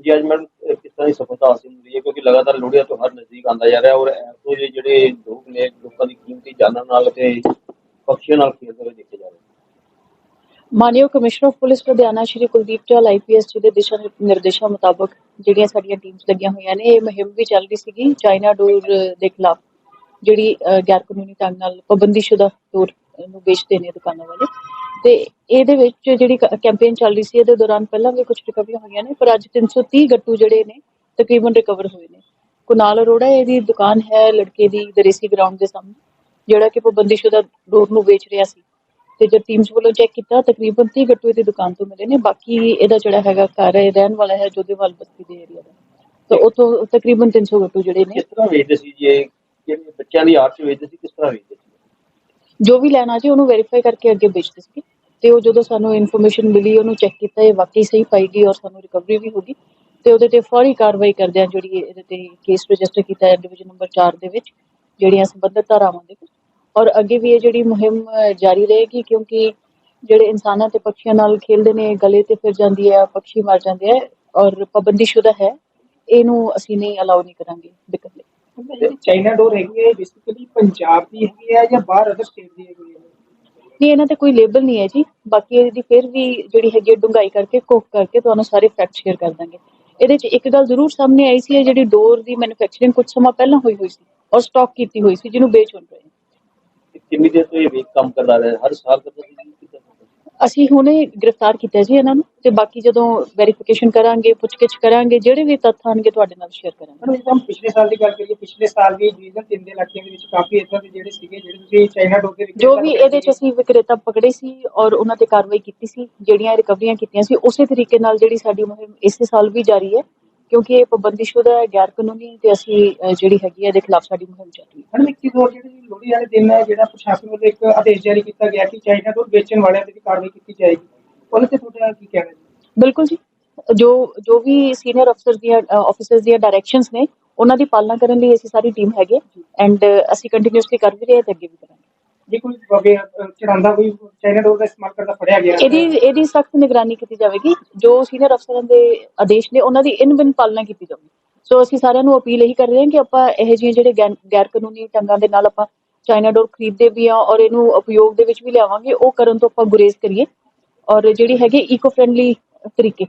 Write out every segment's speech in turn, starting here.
ਜੀ, ਅੱਜ ਮੈਡਮ ਕਿਸ ਤਰ੍ਹਾਂ ਦੀ ਸਫਲਤਾ ਹਾਸਿਲ ਹੋਈ ਹੈ? ਕਿਉਂਕਿ ਲਗਾਤਾਰ ਲੋਹੜੀ ਦਾ ਤਿਉਹਾਰ ਨਜ਼ਦੀਕ ਆਉਂਦਾ ਜਾ ਰਿਹਾ ਔਰ ਇਹੋ ਜਿਹੇ ਜਿਹੜੇ ਲੋਕ ਨੇ, ਲੋਕਾਂ ਦੀ ਕੀਮਤੀ ਜਾਨਾਂ ਨਾਲ ਤੇ ਪਕਸ਼ੀਆਂ ਨਾਲ ਖੇਡਦੇ ਹੋਏ ਦੇਖੇ ਜਾ ਰਹੇ ਮਾਨਯੋਗ commissioner of police Ludhiana Shri Kuldeep Chahal IPS ji ਦੇ ਦਿਸ਼ਾ ਨਿਰਦੇਸ਼ਾਂ ਮੁਤਾਬਕ ਜਿਹੜੀਆਂ ਸਾਡੀਆਂ ਟੀਮਸ ਲੱਗੀਆਂ ਹੋਈਆਂ ਨੇ, ਇਹ ਮੁਹਿੰਮ ਵੀ ਚੱਲ ਰਹੀ ਸੀਗੀ ਚਾਈਨਾ ਡੋਰ ਦੇ ਖਿਲਾਫ, ਜਿਹੜੀ ਗੈਰ ਕਾਨੂੰਨੀ ਢੰਗ ਨਾਲ ਪਾਬੰਦੀਸ਼ੁਦਾ ਡੋਰ ਨੂੰ ਵੇਚਦੇ ਨੇ ਦੁਕਾਨਾਂ ਵਾਲੇ। ਤੇ ਇਹਦੇ ਵਿੱਚ ਜਿਹੜੀ ਕੈਂਪੇਨ ਚੱਲ ਰਹੀ ਸੀ, ਇਹਦੇ ਦੌਰਾਨ ਪਹਿਲਾਂ ਵੀ ਕੁਝ ਰਿਕਵਰੀਆਂ ਹੋਈਆਂ ਨੇ, ਪਰ ਅੱਜ 330 ਗੱਟੂ ਜਿਹੜੇ ਨੇ, ਤਕਰੀਬਨ ਰਿਕਵਰ ਹੋਏ ਨੇ। ਕੁਨਾਲ ਅਰੋੜਾ, ਇਹਦੀ ਦੁਕਾਨ ਹੈ ਲੜਕੇ ਦੀ ਦਰੇਸੀ ਗਰਾਊਂਡ ਦੇ ਸਾਹਮਣੇ, ਜਿਹੜਾ ਕਿ ਪਾਬੰਦੀਸ਼ੁਦਾ ਡੋਰ ਨੂੰ ਵੇਚ ਰਿਹਾ ਸੀ। ਤੇ ਜਦ ਟੀਮਸ ਵੱਲੋਂ ਚੈੱਕ ਕੀਤਾ, ਤਕਰੀਬਨ 30 ਗੱਟੂ ਇਹਦੀ ਦੁਕਾਨ ਤੋਂ ਮਿਲੇ ਨੇ, ਬਾਕੀ ਇਹਦਾ ਜਿਹੜਾ ਹੈਗਾ ਘਰ ਹੈ, ਰਹਿਣ ਵਾਲਾ ਹੈ ਜੋਧੇਵਾਲ ਬਸਤੀ ਦੇ ਏਰੀਆ ਦਾ। ਤਾਂ ਉਤੋਂ ਤਕਰੀਬਨ 300 ਗੱਟੂ ਜਿਹੜੇ ਨੇ। ਕਿਸ ਤਰ੍ਹਾਂ ਵੇਚਦੇ ਸੀ ਜੀ ਇਹ ਬੱਚਿਆਂ ਦੀ ਆਰਟ ਚ ਵੇਚਦੇ ਸੀ, ਕਿਸ ਤਰ੍ਹਾਂ ਵੇਚਦੇ ਜੋ ਵੀ ਲੈਣਾ ਜੀ ਉਹਨੂੰ ਵੈਰੀਫਾਈ ਕਰਕੇ ਅੱਗੇ ਵੇਚਦੇ ਸੀ ਤੇ ਉਹ ਜਦੋਂ ਸਾਨੂੰ ਇਨਫੋਰਮੇਸ਼ਨ ਮਿਲੀ, ਉਹਨੂੰ ਚੈੱਕ ਕੀਤਾ, ਇਹ ਵਾਕਈ ਸਹੀ ਪਾਈ ਗਈ ਔਰ ਸਾਨੂੰ ਰਿਕਵਰੀ ਵੀ ਹੋ ਗਈ। ਤੇ ਉਹਦੇ ਤੇ ਫੌਰੀ ਕਾਰਵਾਈ ਕਰਦਿਆਂ ਜਿਹੜੀ ਇਹਦੇ ਤੇ ਕੇਸ ਰਜਿਸਟਰ ਕੀਤਾ ਹੈ ਡਿਵੀਜ਼ਨ ਨੰਬਰ 4 ਦੇ ਵਿੱਚ, ਜਿਹੜੀਆਂ ਸੰਬੰਧਿਤ ਧਾਰਾਵਾਂ ਦੇ ਵਿੱਚ। ਔਰ ਅੱਗੇ ਵੀ ਇਹ ਜਿਹੜੀ ਮੁਹਿੰਮ ਜਾਰੀ ਰਹੇਗੀ ਕਿਉਂਕਿ ਜਿਹੜੇ ਇਨਸਾਨਾਂ ਤੇ ਪੰਛੀਆਂ ਨਾਲ ਖੇਲਦੇ ਨੇ, ਗਲੇ ਤੇ ਫਿਰ ਜਾਂਦੀ ਹੈ ਪੰਛੀ ਮਰ ਜਾਂਦੇ ਆ ਔਰ ਪਾਬੰਦੀਸ਼ੁਦਾ ਹੈ, ਇਹਨੂੰ ਅਸੀਂ ਨਹੀਂ ਅਲਾਉ ਨਹੀਂ ਕਰਾਂਗੇ। ਚਾਈਨਾ ਡੋਰ ਹੈਗੀ ਹੈ ਬੇਸਿਕਲੀ ਪੰਜਾਬ ਦੀ ਹੈਗੀ ਹੈ ਜਾਂ ਬਾਹਰ ਅਦਰ ਸਟੇਟ ਦੀ ਹੈਗੀ ਹੈ ਨਹੀਂ ਇਹਨਾਂ ਤੇ ਕੋਈ ਲੇਬਲ ਨਹੀਂ ਹੈ ਜੀ ਬਾਕੀ ਇਹਦੀ ਫਿਰ ਵੀ ਜਿਹੜੀ ਹੈਗੀ ਡੁੰਗਾਈ ਕਰਕੇ ਕੁੱਕ ਕਰਕੇ ਤੁਹਾਨੂੰ ਸਾਰੇ ਫੈਕਟ ਸ਼ੇਅਰ ਕਰ ਦਾਂਗੇ ਇਹਦੇ ਚ ਇੱਕ ਗੱਲ ਜ਼ਰੂਰ ਸਾਹਮਣੇ ਆਈ ਸੀ ਇਹ ਜਿਹੜੀ ਡੋਰ ਦੀ ਮੈਨੂਫੈਕਚਰਿੰਗ ਕੁਝ ਸਮਾਂ ਪਹਿਲਾਂ ਹੋਈ ਹੋਈ ਸੀ ਔਰ ਸਟਾਕ ਕੀਤੀ ਹੋਈ ਸੀ ਜਿਹਨੂੰ ਵੇਚ ਹੁਣ ਰਹੇ ਹਾਂ। ਤੇ ਕਿੰਨੀ ਦੇਰ ਤੋਂ ਇਹ ਵੇਚ ਕੰਮ ਕਰਦਾ ਰਿਹਾ ਹਰ ਸਾਲ ਕਰਦਾ ਸੀ ਜੀ ਕਿੱਦਾਂ ਕਰਦਾ ਸੀ? ਅਸੀਂ ਹੁਣੇ ਗ੍ਰਿਫਤਾਰ ਕੀਤਾ ਜੀ ਇਹਨਾਂ ਨੂੰ ਤੇ ਬਾਕੀ ਜਦੋਂ ਵੈਰੀਫਿਕੇਸ਼ਨ ਕਰਾਂਗੇ ਪੁੱਛਗਿੱਛ ਕਰਾਂਗੇ ਜਿਹੜੇ ਵੀ ਤੱਥ ਆਣਗੇ ਤੁਹਾਡੇ ਨਾਲ ਸ਼ੇਅਰ ਕਰਾਂਗੇ। ਮੈਡਮ ਜੇ हम ਪਿਛਲੇ ਸਾਲ ਦੀ ਗੱਲ ਕਰੀਏ ਪਿਛਲੇ ਸਾਲ ਵੀ ਡਿਵੀਜ਼ਨ 3 ਦੇ ਇਲਾਕਿਆਂ ਦੇ ਵਿੱਚ ਕਾਫੀ ਇਦਾਂ ਦੇ ਜਿਹੜੇ ਸੀਗੇ ਜਿਹੜੇ ਤੁਸੀਂ ਚਾਈਨਾ ਡੋਰ ਦੇ ਜੋ ਵੀ ਇਹਦੇ ਚ ਅਸੀਂ ਵਿਕਰੇਤਾ ਪਕੜੇ ਸੀ ਔਰ ਉਹਨਾਂ ਤੇ ਕਾਰਵਾਈ ਕੀਤੀ ਸੀ ਜਿਹੜੀਆਂ ਰਿਕਵਰੀਆਂ ਕੀਤੀਆਂ ਸੀ ਉਸੇ ਤਰੀਕੇ ਨਾਲ ਜਿਹੜੀ ਸਾਡੀ ਮੁਹਿੰਮ ਇਸੇ ਸਾਲ ਵੀ ਜਾਰੀ ਹੈ। ਕਿਉਂਕਿ ਇਹ ਪਾਬੰਦੀਸ਼ੁਦਾ ਹੈ ਗੈਰ ਕਾਨੂੰਨੀ ਤੇ ਅਸੀਂ ਜਿਹੜੀ ਹੈਗੀ ਹੈ ਇਹਦੇ ਖਿਲਾਫ ਸਾਡੀ ਮੁਹਿੰਮ ਚੱਲ ਰਹੀ ਹੈ। ਮੈਡਮ ਇੱਕ ਚੀਜ਼ ਹੋਰ ਜਿਹੜੀ ਲੋਹੜੀ ਵਾਲੇ ਦਿਨ ਹੈ ਜਿਹੜਾ ਪ੍ਰਸ਼ਾਸਨ ਵੱਲੋਂ ਇੱਕ ਆਦੇਸ਼ ਜਾਰੀ ਕੀਤਾ ਗਿਆ ਕਿ ਚਾਈਨਾ ਡੋਰ ਵੇਚਣ ਵਾਲਿਆਂ ਤੇ ਵੀ ਕਾਰਵਾਈ ਕੀਤੀ ਜਾਏਗੀ। ਉਹਦੇ ਤੇ ਤੁਹਾਡਾ ਕੀ ਕਹਿਣਾ ਜੀ ਬਿਲਕੁਲ ਜੀ। ਜੋ ਜੋ ਵੀ ਸੀਨੀਅਰ ਅਫਸਰ ਦੀਆਂ ਆਫੀਸਰਸ ਦੀਆਂ ਡਾਇਰੈਕਸ਼ਨਸ ਨੇ ਉਹਨਾਂ ਦੀ ਪਾਲਣਾ ਕਰਨ ਲਈ ਅਸੀਂ ਸਾਰੀ ਟੀਮ ਹੈਗੇ। ਐਂਡ ਅਸੀਂ ਕੰਟੀਨਿਊਸਲੀ ਕਰ ਵੀ ਰਹੇ ਹਾਂ ਤੇ ਅੱਗੇ ਵੀ ਕਰਾਂਗੇ। ਜੇ ਕੋਈ ਵਗੇ ਚੜਾਉਂਦਾ ਕੋਈ ਚਾਈਨਾ ਡੋਰ ਦਾ ਇਸਤੇਮਾਲ ਕਰਦਾ, ਫੜਿਆ ਗਿਆ। ਇਹਦੀ ਇਹਦੀ ਸਖਤ ਨਿਗਰਾਨੀ ਕੀਤੀ ਜਾਵੇਗੀ। ਜੋ ਸੀਨੀਅਰ ਅਫਸਰਾਂ ਦੇ ਆਦੇਸ਼ ਨੇ, ਉਹਨਾਂ ਦੀ ਇਨ ਬਿਨ ਪਾਲਣਾ ਕੀਤੀ ਜਾਵੇਗੀ ਸੋ ਅਸੀਂ ਸਾਰਿਆਂ ਨੂੰ ਅਪੀਲ ਇਹੀ ਕਰ ਰਹੇ ਹਾਂ ਕਿ ਆਪਾਂ ਇਹ ਜਿਹੇ ਜਿਹੜੇ ਗੈਰ- ਕਾਨੂੰਨੀ ਢੰਗਾਂ ਦੇ ਨਾਲ ਆਪਾਂ ਚਾਈਨਾ ਡੋਰ ਖਰੀਦਦੇ ਵੀ ਆ ਔਰ ਇਹਨੂੰ ਉਪਯੋਗ ਦੇ ਵਿੱਚ ਵੀ ਲਿਆਵਾਂਗੇ, ਉਹ ਕਰਨ ਤੋਂ ਆਪਾਂ ਗੁਰੇਜ਼ ਕਰੀਏ। ਔਰ ਜਿਹੜੀ ਹੈਗੀ ਈਕੋ ਫ੍ਰੈਂਡਲੀ ਤਰੀਕੇ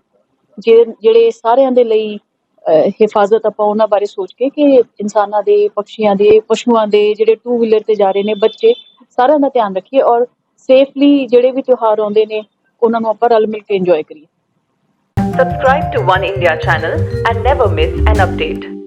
ਜਿਹੜੇ ਜਿਹੜੇ ਸਾਰਿਆਂ ਦੇ ਲਈ ਹਿਫਾਜ਼ਤ ਆਪਾਂ ਉਹਨਾਂ ਬਾਰੇ ਸੋਚ ਕੇ ਕਿ ਇਨਸਾਨਾਂ ਦੇ ਪੰਛੀਆਂ ਦੇ, ਪਸ਼ੂਆਂ ਦੇ ਜਿਹੜੇ ਟੂ ਵੀਲਰ ਤੇ ਜਾ ਰਹੇ ਨੇ, ਬੱਚੇ ਸਾਰਿਆਂ ਦਾ ਧਿਆਨ ਰੱਖੀਏ ਔਰ ਸੇਫਲੀ ਜਿਹੜੇ ਵੀ ਤਿਉਹਾਰ ਆਉਂਦੇ ਨੇ ਉਹਨਾਂ ਨੂੰ ਆਪਾਂ ਰਲ ਮਿਲ ਕੇ ਇੰਜੋਏ ਕਰੀਏ Subscribe to One India channel and never miss an update.